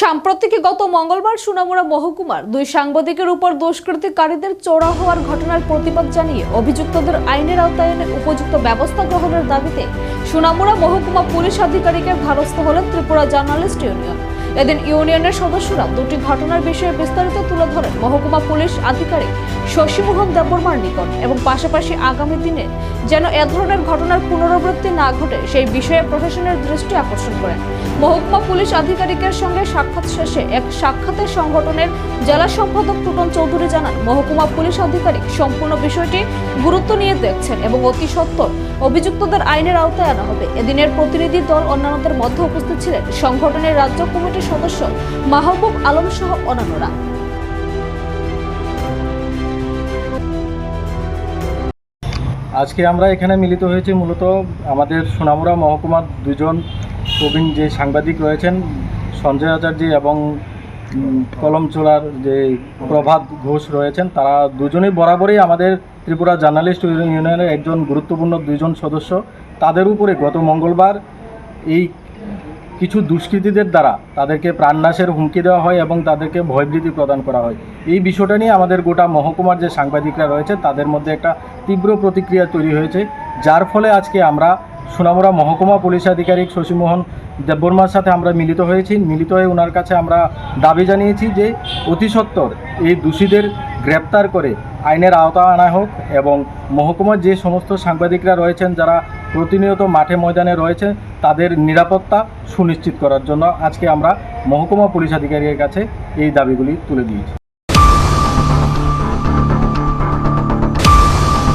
সাম্প্রতিক গত মঙ্গলবার সুনামুরা মহকুমার দুই সাংবাদিকের উপর দুষ্কৃতিকারীদের চোরা হওয়ার ঘটনার প্রতিবাদ জানিয়ে অভিযুক্তদের আইনের আওতায় উপযুক্ত ব্যবস্থা গ্রহণের দাবিতে সুনামুরা মহকুমা পুলিশ আধিকারিকের ধারস্থ হলেন ত্রিপুরা জার্নালিস্ট ইউনিয়ন। এদিন ইউনিয়নের সদস্যরা দুটি ঘটনার বিষয়ে বিস্তারিত তুলে ধরেন মহকুমা পুলিশ আধিকারিক শশীমোহন দেববর্মার নিকট এবং পাশাপাশি আগামী দিনে যেন এ ধরনের ঘটনার পুনরাবৃত্তি না ঘটে সেই বিষয়ে প্রশাসনের দৃষ্টি আকর্ষণ করেন। মহকুমা পুলিশ আধিকারিকের সঙ্গে সাক্ষাৎ শেষে এক সাক্ষাতে সংগঠনের জেলা সম্পাদক টুটন চৌধুরী জানান, মহকুমা পুলিশ আধিকারিক সম্পূর্ণ বিষয়টি গুরুত্ব নিয়ে দেখছেন এবং অতি সত্বর অভিযুক্তদের আইনের আওতায় আনা হবে। এদিনের প্রতিনিধি দল অন্যান্যদের মধ্যে উপস্থিত ছিলেন। সংগঠনের রাজ্য কমিটির সদস্য মাহবুব আলম সহ অন্যান্যরা। আজকে আমরা এখানে মিলিত হয়েছি মূলত আমাদের সোনামুড়া মহকুমার দুজন প্রবীণ যে সাংবাদিক রয়েছেন, সঞ্জয় আচার্য এবং কলমচোলার যে প্রভাত ঘোষ রয়েছেন, তারা দুজনেই বরাবরই আমাদের ত্রিপুরা জার্নালিস্ট ইউনিয়নের একজন গুরুত্বপূর্ণ দুইজন সদস্য। তাদের উপরে গত মঙ্গলবার এই কিছু দুষ্কৃতীদের দ্বারা তাদেরকে প্রাণনাশের হুমকি দেওয়া হয় এবং তাদেরকে ভয়ভীতি প্রদান করা হয়। এই বিষয়টা নিয়ে আমাদের গোটা মহকুমার যে সাংবাদিকরা রয়েছে, তাদের মধ্যে একটা তীব্র প্রতিক্রিয়া তৈরি হয়েছে। যার ফলে আজকে আমরা সোনামুড়া মহকুমা পুলিশ আধিকারিক শশীমোহন দেববর্মার সাথে আমরা মিলিত হয়েছি। মিলিত হয়ে ওনার কাছে আমরা দাবি জানিয়েছি যে অতি সত্বর এই দোষীদের গ্রেপ্তার করে আইনের আওতা আনা হোক এবং মহকুমার যে সমস্ত সাংবাদিকরা রয়েছেন, যারা প্রতিনিয়ত মাঠে ময়দানে রয়েছে, তাদের নিরাপত্তা সুনিশ্চিত করার জন্য আজকে আমরা মহকুমা পুলিশ আধিকারিকের কাছে এই দাবিগুলি তুলে দিয়েছি।